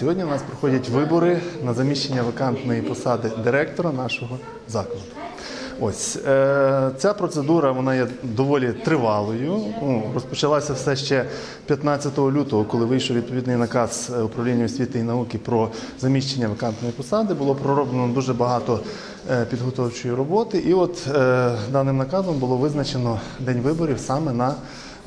Сьогодні у нас проходять вибори на заміщення вакантної посади директора нашого закладу. Ось е, ця процедура вона є доволі тривалою. Ну, розпочалася все ще 15 лютого, коли вийшов відповідний наказ е, управління освіти і науки про заміщення вакантної посади. Було пророблено дуже багато е, підготовчої роботи. І от е, даним наказом було визначено день виборів саме на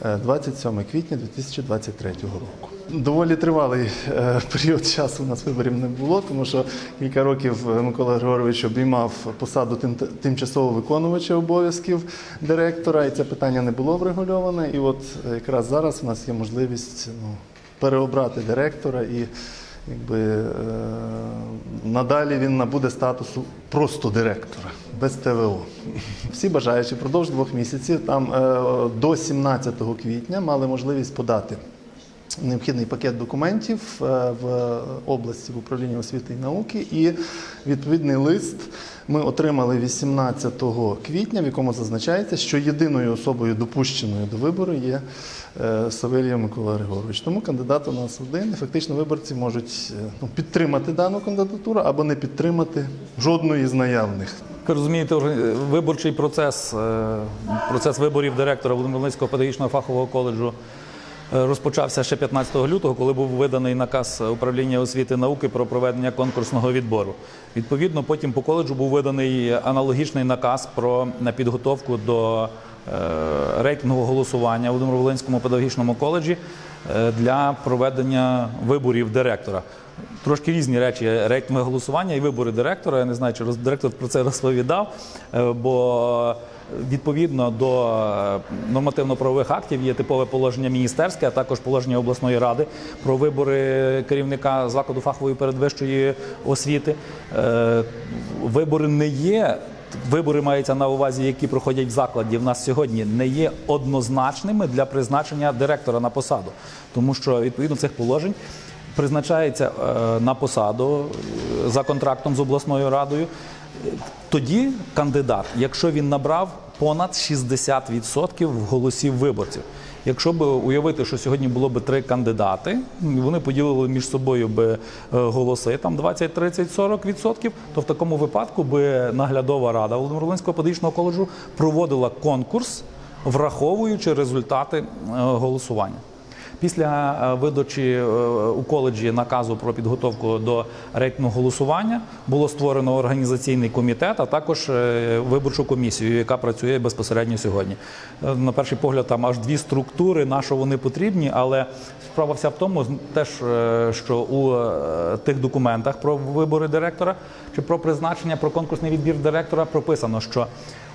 27 квітня 2023 року. Доволі тривалий е, період часу у нас виборів не було, тому що кілька років е, Микола Григорович обіймав посаду тим, тимчасово виконувача обов'язків директора, і це питання не було врегульоване. І от е, якраз зараз у нас є можливість ну, переобрати директора і якби, надалі він набуде статусу просто директора. Без ТВО. Всі бажаючі впродовж двох місяців, там е, до 17 квітня мали можливість подати необхідний пакет документів е, в області в управлінні освіти і науки. І відповідний лист ми отримали 18 квітня, в якому зазначається, що єдиною особою допущеною до вибору є е, Савельєв Микола Григорович. Тому кандидат у нас один. Фактично виборці можуть ну, підтримати дану кандидатуру або не підтримати жодної з наявних. Ви розумієте, виборчий процес, е, процес виборів директора Володимирського педагогічного фахового коледжу е, розпочався ще 15 лютого, коли був виданий наказ управління освіти і науки про проведення конкурсного відбору. Відповідно, потім по коледжу був виданий аналогічний наказ про підготовку до е, рейтингового голосування у Володимир-Волинському педагогічному коледжі для проведення виборів директора. Трошки різні речі рейтингове голосування і вибори директора. Я не знаю, чи директор про це розповідав, е, бо відповідно до е, нормативно-правових актів є типове положення міністерське, а також положення обласної ради про вибори керівника закладу фахової передвищої освіти. Е, Вибори не є. Вибори маються на увазі, які проходять в закладі в нас сьогодні, не є однозначними для призначення директора на посаду, тому що відповідно цих положень призначається е, на посаду е, за контрактом з обласною радою. Тоді кандидат, якщо він набрав понад 60% голосів виборців. Якщо б уявити, що сьогодні було б три кандидати, вони поділили між собою би е, голоси там 20, 30, 40 відсотків, то в такому випадку би наглядова рада Володимир-Волинського педагогічного коледжу проводила конкурс, враховуючи результати е, голосування. Після е, видачі е, у коледжі наказу про підготовку до рейтингу голосування було створено організаційний комітет, а також е, виборчу комісію, яка працює безпосередньо сьогодні. На перший погляд, там аж дві структури, на що вони потрібні, але справа вся в тому, теж що у тих документах про вибори директора чи про призначення про конкурсний відбір директора прописано, що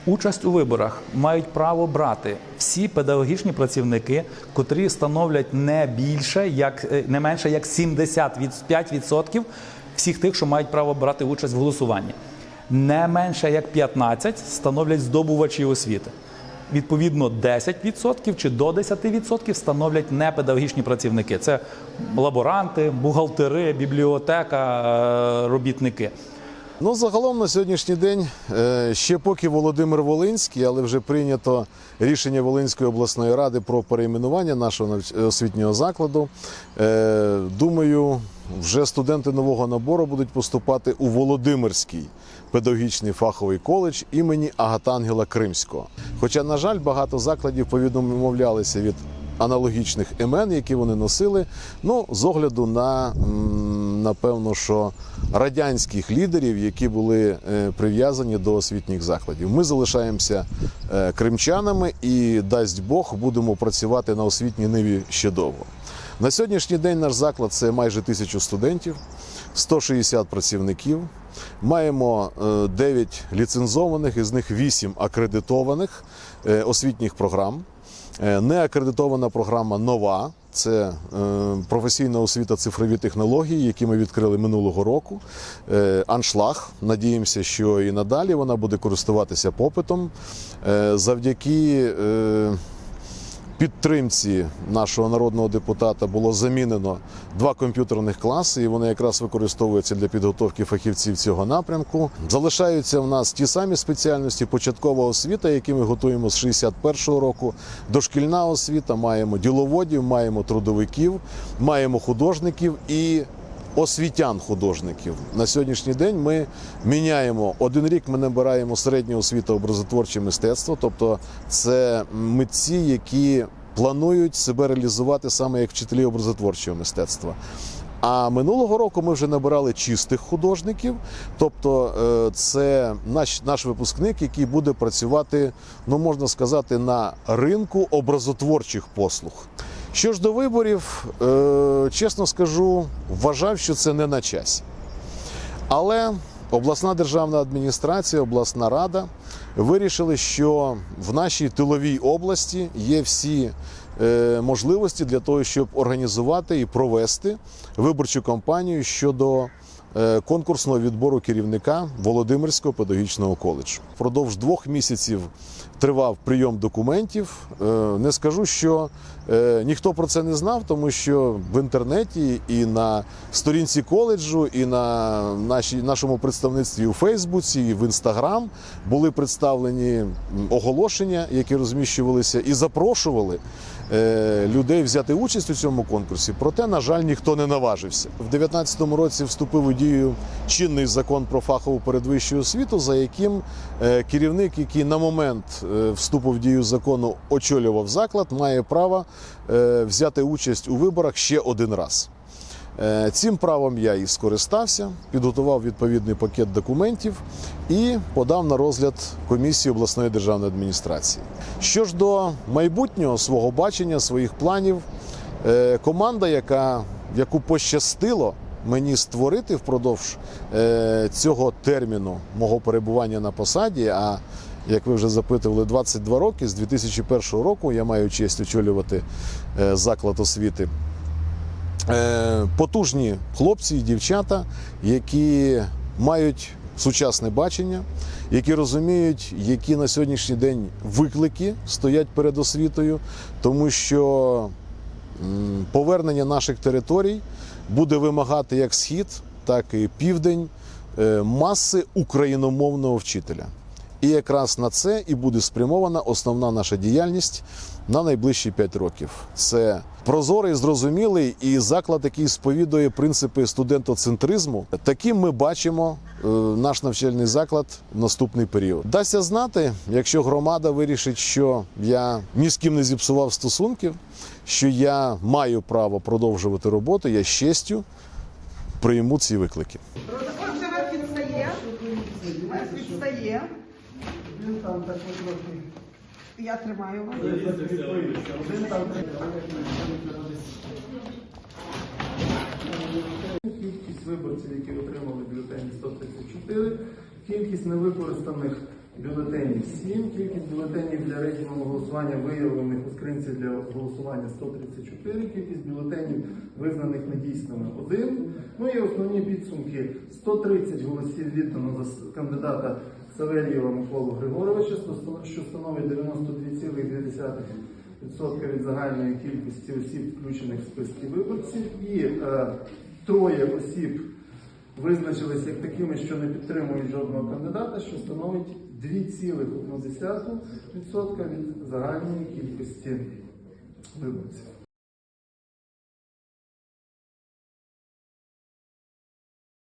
Участь у виборах мають право брати всі педагогічні працівники, котрі становлять не більше, як е, не менше як 75% всіх тих, що мають право брати участь в голосуванні. Не менше як 15 становлять здобувачі освіти. Відповідно, 10% чи до 10% становлять непедагогічні працівники. Це лаборанти, бухгалтери, бібліотека, е, робітники. Ну, загалом на сьогоднішній день е, ще поки Володимир Волинський, але вже прийнято рішення Волинської обласної ради про перейменування нашого освітнього закладу. Е, Думаю, вже студенти нового набору будуть поступати у Володимирський педагогічний фаховий коледж імені Агатангела Кримського. Хоча, на жаль, багато закладів повідомлялися від аналогічних імен, які вони носили, ну, з огляду на напевно, що радянських лідерів, які були е, прив'язані до освітніх закладів. Ми залишаємося е, кримчанами і дасть Бог будемо працювати на освітній ниві ще довго. На сьогоднішній день наш заклад це майже тисячу студентів, 160 працівників. Маємо е, 9 ліцензованих, із них 8 акредитованих е, освітніх програм. Е, Неакредитована програма нова. Це е, професійна освіта цифрові технології, які ми відкрили минулого року. Е, Аншлаг. Надіємося, що і надалі вона буде користуватися попитом. Е, Завдяки підтримці нашого народного депутата було замінено два комп'ютерних класи, і вони якраз використовуються для підготовки фахівців цього напрямку. Залишаються в нас ті самі спеціальності: початкова освіта, які ми готуємо з 61-го року, дошкільна освіта, маємо діловодів, маємо трудовиків, маємо художників і освітян художників. На сьогоднішній день ми міняємо один рік. Ми набираємо середню освіту образотворче мистецтво, тобто це митці, які планують себе реалізувати саме як вчителі образотворчого мистецтва. А минулого року ми вже набирали чистих художників, тобто е, це наш, наш випускник, який буде працювати, ну можна сказати, на ринку образотворчих послуг. Що ж до виборів, е, чесно скажу, вважав, що це не на часі. Але обласна державна адміністрація, обласна рада вирішили, що в нашій тиловій області є всі е, можливості для того, щоб організувати і провести виборчу кампанію щодо конкурсного відбору керівника Володимирського педагогічного коледжу. Впродовж двох місяців тривав прийом документів. Е, Не скажу, що е, ніхто про це не знав, тому що в інтернеті і на сторінці коледжу, і на нашому представництві у Фейсбуці, і в Інстаграм були представлені оголошення, які розміщувалися, і запрошували е, людей взяти участь у цьому конкурсі. Проте, на жаль, ніхто не наважився. В 2019 році вступив у дію чинний закон про фахову передвищу освіту, за яким е, керівник, який на момент е, вступу в дію закону очолював заклад, має право е, взяти участь у виборах ще один раз. Е, Цим правом я і скористався, підготував відповідний пакет документів і подав на розгляд комісії обласної державної адміністрації. Що ж до майбутнього свого бачення, своїх планів, е, команда, яка, яку пощастило мені створити впродовж е, цього терміну мого перебування на посаді, а як ви вже запитували, 22 роки з 2001 року я маю честь очолювати заклад освіти. Е, потужні хлопці і дівчата, які мають сучасне бачення, які розуміють, які на сьогоднішній день виклики стоять перед освітою, тому що повернення наших територій буде вимагати як схід, так і південь е, маси україномовного вчителя. І якраз на це і буде спрямована основна наша діяльність на найближчі 5 років. Це прозорий, зрозумілий і заклад, який сповідує принципи студентоцентризму. Таким ми бачимо е, наш навчальний заклад в наступний період. Дасться знати, якщо громада вирішить, що я ні з ким не зіпсував стосунків, що я маю право продовжувати роботу, я з честю прийму ці виклики. Протокол вже вас відстає. Вас відстає. Я тримаю вас. Кількість виборців, які отримали бюлетені 134, кількість невикористаних бюлетенів 7, кількість бюлетенів для рейтингового голосування виявлених у скринці для голосування 134, кількість бюлетенів визнаних недійсними 1. Ну і основні підсумки 130 голосів віддано за кандидата Савельєва Миколу Григоровича, що становить 92,2% від загальної кількості осіб, включених в списки виборців, і е, троє осіб визначилися як такими, що не підтримують жодного кандидата, що становить 2,1% від загальної кількості виборців.